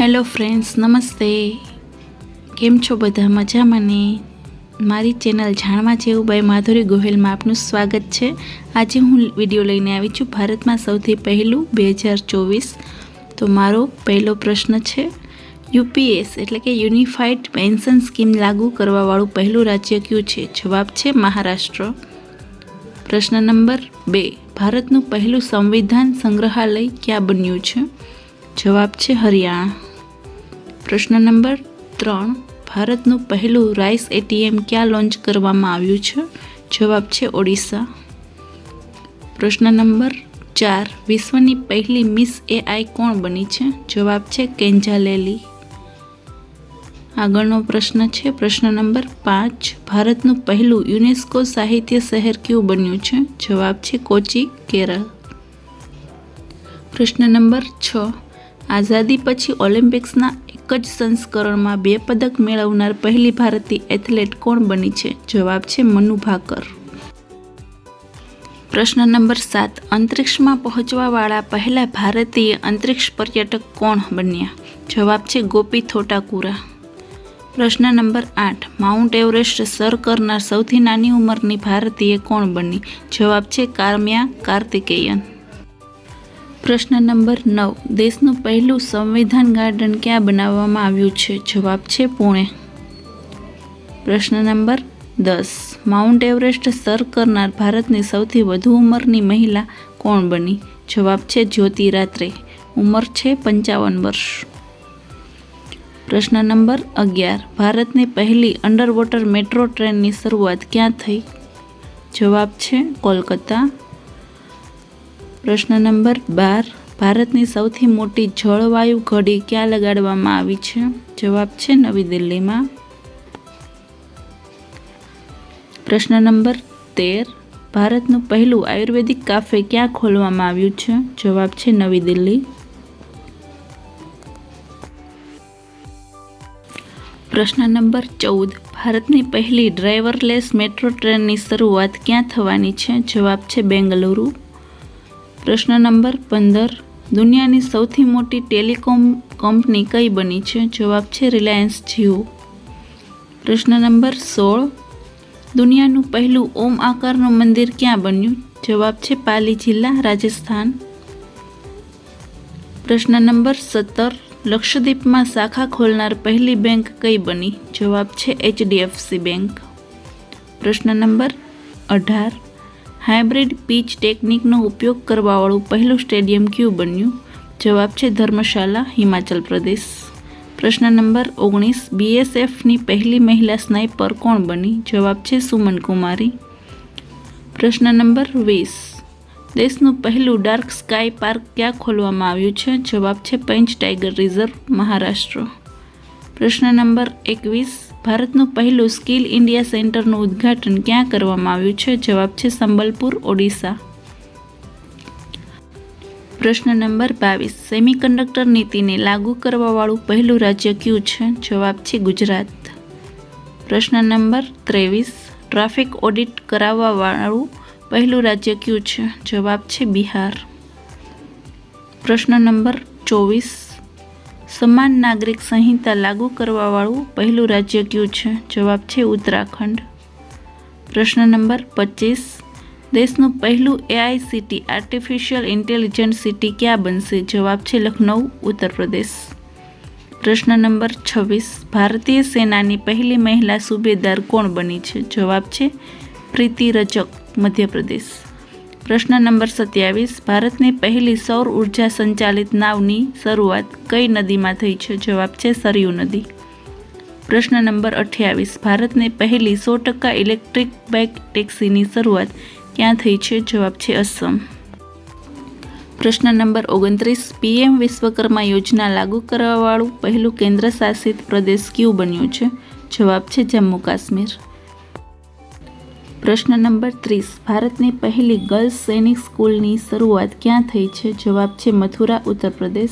Hello friends, નમસ્તે. કેમ છો બધા? મજામાં ને? મારી ચેનલ જાણવા જેવું બાય માધુરી ગોહિલમાં આપનું સ્વાગત છે. આજે હું વીડિયો લઈને આવી છું ભારતમાં સૌથી પહેલું બે હજાર ચોવીસ. તો મારો પહેલો પ્રશ્ન છે યુપીએસ એટલે કે યુનિફાઈડ પેન્શન સ્કીમ લાગુ કરવાવાળું પહેલું રાજ્ય કયું છે? જવાબ છે મહારાષ્ટ્ર. પ્રશ્ન નંબર બે, ભારતનું પહેલું સંવિધાન સંગ્રહાલય ક્યાં બન્યું છે? જવાબ છે હરિયાણા. પ્રશ્ન નંબર ત્રણ, ભારતનું પહેલું રાઇસ એટીએમ ક્યાં લોન્ચ કરવામાં આવ્યું છે? જવાબ છે ઓડિશા. પ્રશ્ન નંબર ચાર, વિશ્વની પહેલી મિસ એઆઈ કોણ બની છે? જવાબ છે કેન્જાલેલી આગળનો પ્રશ્ન છે, પ્રશ્ન નંબર પાંચ, ભારતનું પહેલું યુનેસ્કો સાહિત્ય શહેર કયું બન્યું છે? જવાબ છે કોચી, કેરળ. પ્રશ્ન નંબર છ, આઝાદી પછી ઓલિમ્પિક્સના એક જ સંસ્કરણમાં બે પદક મેળવનાર પહેલી ભારતીય એથ્લેટ કોણ બની છે? જવાબ છે મનુ ભાકર. પ્રશ્ન નંબર સાત. અંતરિક્ષમાં પહોંચવાવાળા પહેલા ભારતીય અંતરિક્ષ પર્યટક કોણ બન્યા? જવાબ છે ગોપી થોટાકુરા. પ્રશ્ન નંબર આઠ. માઉન્ટ એવરેસ્ટ સર કરનાર સૌથી નાની ઉંમરની ભારતીય કોણ બની? જવાબ છે કારમ્યા કાર્તિકેયન. પ્રશ્ન નંબર નવ. દેશનું પહેલું સંવિધાન ગાર્ડન ક્યાં બનાવવામાં આવ્યું છે? જવાબ છે પુણે. પ્રશ્ન નંબર દસ. માઉન્ટ એવરેસ્ટ સર કરનાર ભારતની સૌથી વધુ ઉંમરની મહિલા કોણ બની? જવાબ છે જ્યોતિ રાત્રે ઉંમર છે પંચાવન વર્ષ. પ્રશ્ન નંબર અગિયાર. ભારતની પહેલી અંડરવોટર મેટ્રો ટ્રેનની શરૂઆત ક્યાં થઈ? જવાબ છે કોલકાતા. પ્રશ્ન નંબર બાર, ભારતની સૌથી મોટી જળવાયુ ઘડી ક્યાં લગાડવામાં આવી છે? જવાબ છે નવી દિલ્હીમાં. પ્રશ્ન નંબર તેર, ભારતનું પહેલું આયુર્વેદિક કાફે ક્યાં ખોલવામાં આવ્યું છે? જવાબ છે નવી દિલ્હી. પ્રશ્ન નંબર ચૌદ, ભારતની પહેલી ડ્રાઈવરલેસ મેટ્રો ટ્રેનની શરૂઆત ક્યાં થવાની છે? જવાબ છે બેંગલુરુ. પ્રશ્ન નંબર પંદર. દુનિયાની સૌથી મોટી ટેલિકોમ કંપની કઈ બની છે? જવાબ છે રિલાયન્સ જીઓ. પ્રશ્ન નંબર સોળ. દુનિયાનું પહેલું ઓમ આકારનું મંદિર ક્યાં બન્યું? જવાબ છે પાલી જિલ્લા, રાજસ્થાન. પ્રશ્ન નંબર સત્તર. લક્ષદ્વીપમાં શાખા ખોલનાર પહેલી બેંક કઈ બની? જવાબ છે એચડીએફસી બેંક. પ્રશ્ન નંબર અઢાર. હાઇબ્રિડ પીચ ટેકનિકનો ઉપયોગ કરવાવાળું પહેલું સ્ટેડિયમ ક્યુ બન્યું? જવાબ છે ધર્મશાલા, હિમાચલ પ્રદેશ. પ્રશ્ન નંબર ઓગણીસ, બીએસએફની પહેલી મહિલા સ્નાઇપર કોણ બની? જવાબ છે સુમન કુમારી. પ્રશ્ન નંબર વીસ, દેશનું પહેલું ડાર્ક સ્કાય પાર્ક ક્યાં ખોલવામાં આવ્યું છે? જવાબ છે પંચ ટાઈગર રિઝર્વ, મહારાષ્ટ્ર. પ્રશ્ન નંબર એકવીસ ભારતનું પહેલું સ્કિલ ઇન્ડિયા સેન્ટરનું ઉદ્ઘાટન ક્યાં કરવામાં આવ્યું છે? જવાબ છે સંબલપુર, ઓડિશા. પ્રશ્ન નંબર બાવીસ. સેમિકન્ડક્ટર નીતિને લાગુ કરવાવાળું પહેલું રાજ્ય કયું છે? જવાબ છે ગુજરાત. પ્રશ્ન નંબર ત્રેવીસ. ટ્રાફિક ઓડિટ કરાવવાવાળું પહેલું રાજ્ય કયું છે? જવાબ છે બિહાર. પ્રશ્ન નંબર ચોવીસ. સમાન નાગરિક સંહિતા લાગુ કરવાવાળું પહેલું રાજ્ય કયું છે? જવાબ છે ઉત્તરાખંડ. પ્રશ્ન નંબર પચીસ. દેશનું પહેલું AI city artificial intelligent city ક્યાં બનશે? જવાબ છે લખનઉ ઉત્તર પ્રદેશ પ્રશ્ન નંબર છવ્વીસ. ભારતીય સેનાની પહેલી મહિલા સુબેદાર કોણ બની છે? જવાબ છે પ્રીતિ રજક મધ્યપ્રદેશ. પ્રશ્ન નંબર સત્યાવીસ, ભારતની પહેલી સૌર ઊર્જા સંચાલિત નાવની શરૂઆત કઈ નદીમાં થઈ છે? જવાબ છે સરયુ નદી. પ્રશ્ન નંબર અઠ્યાવીસ, ભારતની પહેલી સો ટકા ઇલેક્ટ્રિક બાઇક ટેક્સીની શરૂઆત ક્યાં થઈ છે? જવાબ છે અસમ. પ્રશ્ન નંબર ઓગણત્રીસ, પીએમ વિશ્વકર્મા યોજના લાગુ કરવાવાળું પહેલું કેન્દ્ર શાસિત પ્રદેશ કયું બન્યું છે? જવાબ છે જમ્મુ કાશ્મીર. પ્રશ્ન નંબર ત્રીસ. ભારતની પહેલી ગર્લ્સ સૈનિક સ્કૂલની શરૂઆત ક્યાં થઈ છે? જવાબ છે મથુરા, ઉત્તર પ્રદેશ.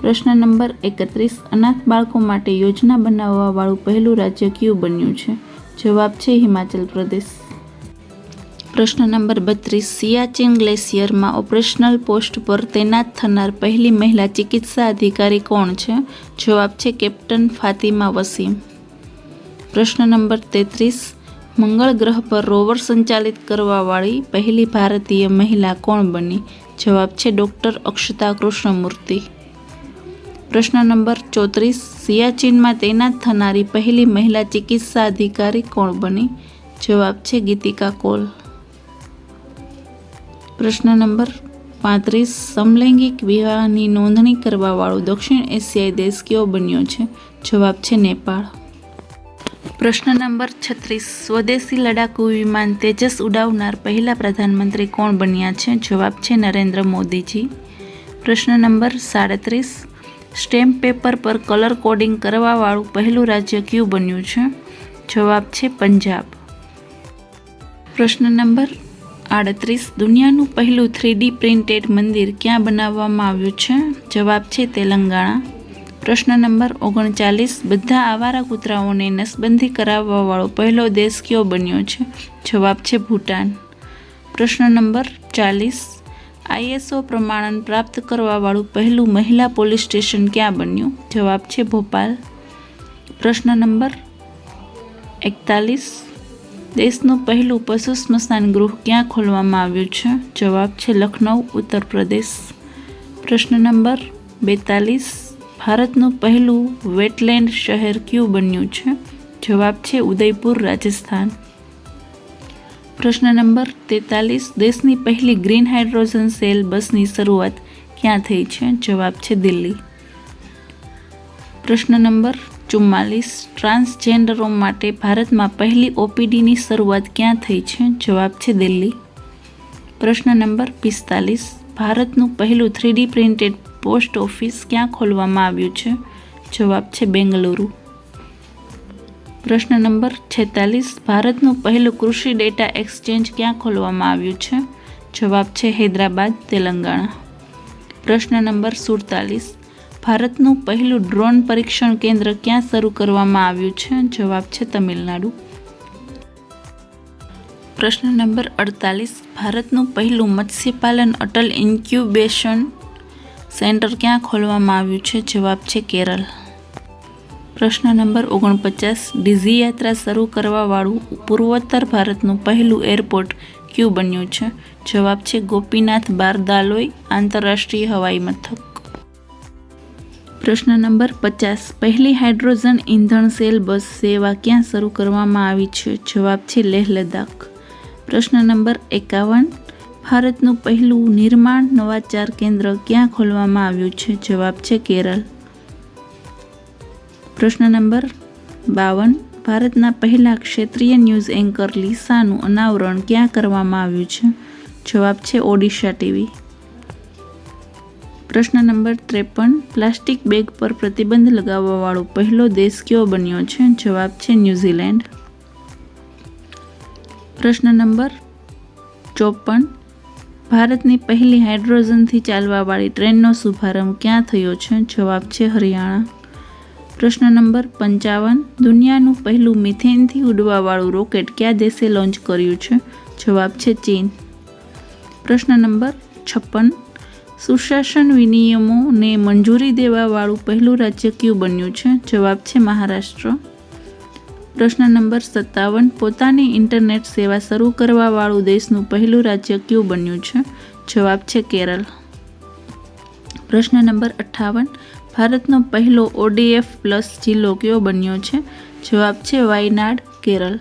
પ્રશ્ન નંબર એકત્રીસ. અનાથ બાળકો માટે યોજના બનાવવાવાળું પહેલું રાજ્ય કયું બન્યું છે? જવાબ છે હિમાચલ પ્રદેશ. પ્રશ્ન નંબર બત્રીસ. સિયાચીન ગ્લેશિયરમાં ઓપરેશનલ પોસ્ટ પર તૈનાત થનાર પહેલી મહિલા ચિકિત્સા અધિકારી કોણ છે? જવાબ છે કેપ્ટન ફાતિમા વસીમ. પ્રશ્ન નંબર તેત્રીસ. મંગળ ગ્રહ પર રોવર સંચાલિત કરવાવાળી પહેલી ભારતીય મહિલા કોણ બની? જવાબ છે ડૉક્ટર અક્ષતા કૃષ્ણમૂર્તિ. પ્રશ્ન નંબર ચોત્રીસ. સિયાચીનમાં તૈનાત થનારી પહેલી મહિલા ચિકિત્સા અધિકારી કોણ બની? જવાબ છે ગીતિકા કોલ. પ્રશ્ન નંબર પાંત્રીસ. સમલૈંગિક વિવાહની નોંધણી કરવાવાળો દક્ષિણ એશિયાઈ દેશ કયો બન્યો છે. જવાબ છે નેપાળ. પ્રશ્ન નંબર છત્રીસ. સ્વદેશી લડાકુ વિમાન તેજસ ઉડાવનાર પહેલા પ્રધાનમંત્રી કોણ બન્યા છે? જવાબ છે નરેન્દ્ર મોદીજી. પ્રશ્ન નંબર સાડત્રીસ. સ્ટેમ્પ પેપર પર કલર કોડિંગ કરવાવાળું પહેલું રાજ્ય કયું બન્યું છે? જવાબ છે પંજાબ. પ્રશ્ન નંબર આડત્રીસ. દુનિયાનું પહેલું થ્રીડી પ્રિન્ટેડ મંદિર ક્યાં બનાવવામાં આવ્યું છે? જવાબ છે તેલંગાણા. પ્રશ્ન નંબર ઓગણચાલીસ, બધા આવારા કૂતરાઓને નસબંધી કરાવવાવાળો પહેલો દેશ કયો બન્યો છે? જવાબ છે, ભૂટાન. પ્રશ્ન નંબર ચાલીસ, આઈએસઓ પ્રમાણન પ્રાપ્ત કરવાવાળું પહેલું મહિલા પોલીસ સ્ટેશન ક્યાં બન્યું? જવાબ છે, ભોપાલ. પ્રશ્ન નંબર એકતાલીસ, દેશનું પહેલું પશુ સ્મશાન ગૃહ ક્યાં ખોલવામાં આવ્યું છે? જવાબ છે લખનઉ ઉત્તર પ્રદેશ પ્રશ્ન નંબર બેતાલીસ ભારતનું પહેલું વેટલેન્ડ શહેર કયું બન્યું છે? જવાબ છે ઉદયપુર, રાજસ્થાન. પ્રશ્ન નંબર તેતાલીસ, દેશની પહેલી ગ્રીન હાઇડ્રોજન સેલ બસની શરૂઆત ક્યાં થઈ છે? જવાબ છે દિલ્હી. પ્રશ્ન નંબર ચુમ્માલીસ, ટ્રાન્સજેન્ડરો માટે ભારતમાં પહેલી ઓપીડીની શરૂઆત ક્યાં થઈ છે? જવાબ છે દિલ્હી. પ્રશ્ન નંબર પિસ્તાલીસ, ભારતનું પહેલું થ્રીડી પ્રિન્ટેડ પોસ્ટ ઓફિસ ક્યાં ખોલવામાં આવ્યું છે? જવાબ છે બેંગલુરુ. પ્રશ્ન નંબર છેતાલીસ, ભારતનું પહેલું કૃષિ ડેટા એક્સચેન્જ ક્યાં ખોલવામાં આવ્યું છે? જવાબ છે હૈદરાબાદ, તેલંગાણા. પ્રશ્ન નંબર સુડતાલીસ, ભારતનું પહેલું ડ્રોન પરીક્ષણ કેન્દ્ર ક્યાં શરૂ કરવામાં આવ્યું છે? જવાબ છે તમિલનાડુ. પ્રશ્ન નંબર અડતાલીસ, ભારતનું પહેલું મત્સ્યપાલન અટલ ઇન્ક્યુબેશન સેન્ટર ક્યાં ખોલવામાં આવ્યું છે? જવાબ છે કેરળ. પ્રશ્ન નંબર ઓગણપચાસ. ડીઝી યાત્રા શરૂ કરવાવાળું પૂર્વોત્તર ભારતનું પહેલું એરપોર્ટ ક્યુ બન્યું છે? જવાબ છે ગોપીનાથ બારદાલોઈ, આંતરરાષ્ટ્રીય હવાઈ મથક. પ્રશ્ન નંબર પચાસ. પહેલી હાઇડ્રોજન ઇંધણ સેલ બસ સેવા ક્યાં શરૂ કરવામાં આવી છે? જવાબ છે લેહ લદ્દાખ. પ્રશ્ન નંબર એકાવન. ભારતનું પહેલું નિર્માણ નવાચાર કેન્દ્ર ક્યાં ખોલવામાં આવ્યું છે? જવાબ છે કેરળ. પ્રશ્ન નંબર બાવન. ભારતના પહેલા ક્ષેત્રીય ન્યૂઝ એન્કર લીસાનું અનાવરણ ક્યાં કરવામાં આવ્યું છે? જવાબ છે ઓડિશા ટીવી. પ્રશ્ન નંબર ત્રેપન. પ્લાસ્ટિક બેગ પર પ્રતિબંધ લગાવવાવાળો પહેલો દેશ કયો બન્યો છે? જવાબ છે ન્યૂઝીલેન્ડ. પ્રશ્ન નંબર ચોપન. ભારતની પહેલી હાઇડ્રોજનથી ચાલવાવાળી ટ્રેનનો શુભારંભ ક્યાં થયો છે? જવાબ છે હરિયાણા. પ્રશ્ન નંબર પંચાવન. દુનિયાનું પહેલું મિથેનથી ઉડવાવાળું રોકેટ કયા દેશે લોન્ચ કર્યું છે? જવાબ છે ચીન. પ્રશ્ન નંબર છપ્પન. સુશાસન વિનિયમોને મંજૂરી દેવાવાળું પહેલું રાજ્ય કયું બન્યું છે? જવાબ છે મહારાષ્ટ્ર. પ્રશ્ન નંબર સત્તાવન, પોતાની ઇન્ટરનેટ સેવા શરૂ કરવાવાળું દેશનું પહેલું રાજ્ય કયું બન્યું છે? જવાબ છે કેરળ. પ્રશ્ન નંબર અઠ્ઠાવન ભારતનો પહેલો ઓડીએફ પ્લસ જિલ્લો કયો બન્યો છે? જવાબ છે વાયનાડ, કેરળ.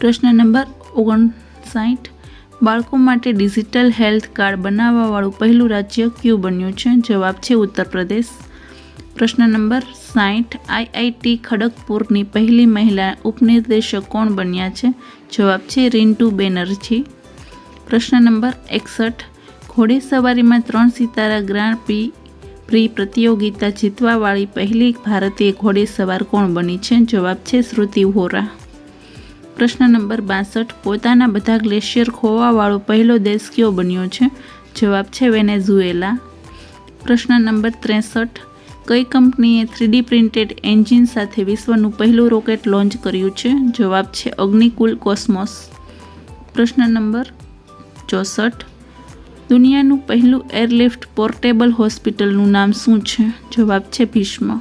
પ્રશ્ન નંબર ઓગણસાઠ, બાળકો માટે ડિજિટલ હેલ્થ કાર્ડ બનાવવાવાળું પહેલું રાજ્ય કયું બન્યું છે? જવાબ છે ઉત્તર પ્રદેશ પ્રશ્ન નંબર સાઠ આઈઆઈટી ખડગપુરની પહેલી મહિલા ઉપનિર્દેશક કોણ બન્યા છે? જવાબ છે રિન્ટુ બેનર્જી. પ્રશ્ન નંબર એકસઠ. ઘોડેસવારીમાં ત્રણ સિતારા ગ્રાન્ડ પ્રી પ્રી પ્રતિયોગિતા જીતવાવાળી પહેલી ભારતીય ઘોડેસવાર કોણ બની છે? જવાબ છે શ્રુતિ વોરા. પ્રશ્ન નંબર બાસઠ. પોતાના બધા ગ્લેશિયર ખોવાવાળો પહેલો દેશ કયો બન્યો છે? જવાબ છે વેનેઝુએલા. પ્રશ્ન નંબર ત્રેસઠ. કઈ કંપનીએ થ્રીડી પ્રિન્ટેડ એન્જિન સાથે વિશ્વનું પહેલું રોકેટ લોન્ચ કર્યું છે? જવાબ છે અગ્નિકુલ કોસ્મોસ. પ્રશ્ન નંબર ચોસઠ. દુનિયાનું પહેલું એરલિફ્ટ પોર્ટેબલ હોસ્પિટલનું નામ શું છે? જવાબ છે ભીષ્મ.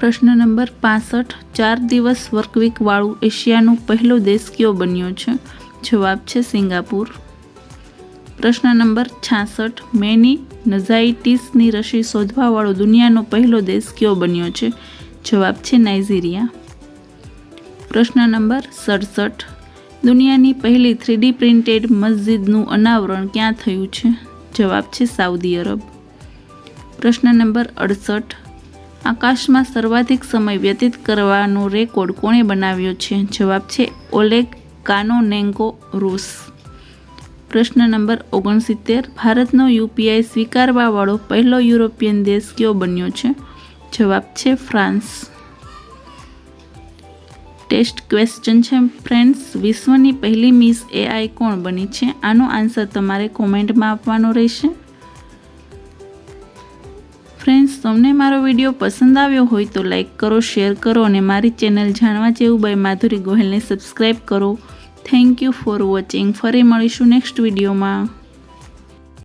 પ્રશ્ન નંબર પાસઠ. ચાર દિવસ વર્કવીકવાળું એશિયાનો પહેલો દેશ કયો બન્યો છે? જવાબ છે સિંગાપુર. પ્રશ્ન નંબર છાસઠ, મેની નઝાઇટીસની રસી શોધવાવાળો દુનિયાનો પહેલો દેશ કયો બન્યો છે? જવાબ છે નાઇજીરિયા. પ્રશ્ન નંબર સડસઠ, દુનિયાની પહેલી થ્રીડી પ્રિન્ટેડ મસ્જિદનું અનાવરણ ક્યાં થયું છે? જવાબ છે સાઉદી અરબ. પ્રશ્ન નંબર અડસઠ, આકાશમાં સર્વાધિક સમય વ્યતીત કરવાનો રેકોર્ડ કોણે બનાવ્યો છે? જવાબ છે ઓલેગ કાનોનેન્કો રૂસ. પ્રશ્ન નંબર ઓગણસિત્તેર. ભારતનો યુપીઆઈ સ્વીકારવાવાળો પહેલો યુરોપિયન દેશ કયો બન્યો છે? જવાબ છે ફ્રાન્સ. ટેસ્ટ ક્વેશ્ચન છે, ફ્રેન્ડ્સ, વિશ્વની પહેલી મિસ એઆઈ કોણ બની છે? આનો આન્સર તમારે કોમેન્ટમાં આપવાનો રહેશે. ફ્રેન્ડ્સ, તમને મારો વીડિયો પસંદ આવ્યો હોય તો લાઈક કરો, શેર કરો અને મારી ચેનલ જાણવા જેવું બાય માધુરી ગોહિલને સબસ્ક્રાઈબ કરો. થેન્ક યુ ફોર વોચિંગ ફરી મળીશું નેક્સ્ટ વિડીયોમાં